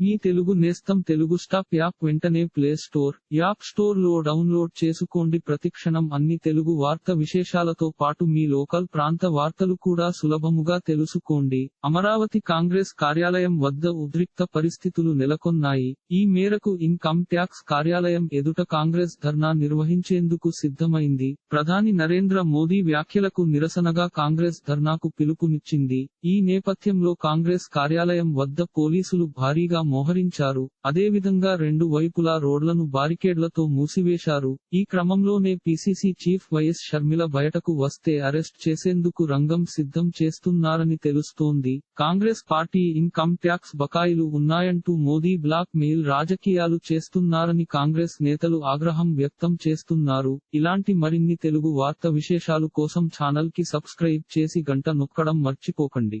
మీ తెలుగు నేస్తం Telugu stop app వెంటనే play store app స్టోర్లో డౌన్లోడ్ చేసుకోండి. ప్రతిక్షణం అన్ని తెలుగు వార్త విశేషాలతో పాటు మీ లోకల్ ప్రాంత వార్తలు కూడా సులభముగా తెలుసుకోండి. అమరావతి కాంగ్రెస్ కార్యాలయం వద్ద ఉద్రిక్త పరిస్థితులు నెలకొన్నాయి. ఈ మేరకు ఇన్కమ్ ట్యాక్స్ కార్యాలయం ఎదుట కాంగ్రెస్ ధర్నా నిర్వహించేందుకు సిద్ధమైంది. ప్రధాని నరేంద్ర మోదీ వ్యాఖ్యలకు నిరసనగా కాంగ్రెస్ ధర్నాకు పిలుపునిచ్చింది. ఈ నేపథ్యంలో కాంగ్రెస్ కార్యాలయం వద్ద పోలీసులు భారీగా మోహరించారు. అదేవిధంగా రెండు వైపులా రోడ్లను బారికేడ్లతో మూసివేశారు. ఈ క్రమంలోనే పీసీసీ చీఫ్ వైఎస్ షర్మిల బయటకు వస్తే అరెస్ట్ చేసేందుకు రంగం సిద్ధం చేస్తున్నారని తెలుస్తోంది. కాంగ్రెస్ పార్టీ ఇన్కమ్ ట్యాక్స్ బకాయిలు ఉన్నాయంటూ మోదీ బ్లాక్ మెయిల్ రాజకీయాలు చేస్తున్నారని కాంగ్రెస్ నేతలు ఆగ్రహం వ్యక్తం చేస్తున్నారు. ఇలాంటి మరిన్ని తెలుగు వార్త విశేషాలు కోసం ఛానల్కి సబ్స్క్రైబ్ చేసి గంట నొక్కడం మర్చిపోకండి.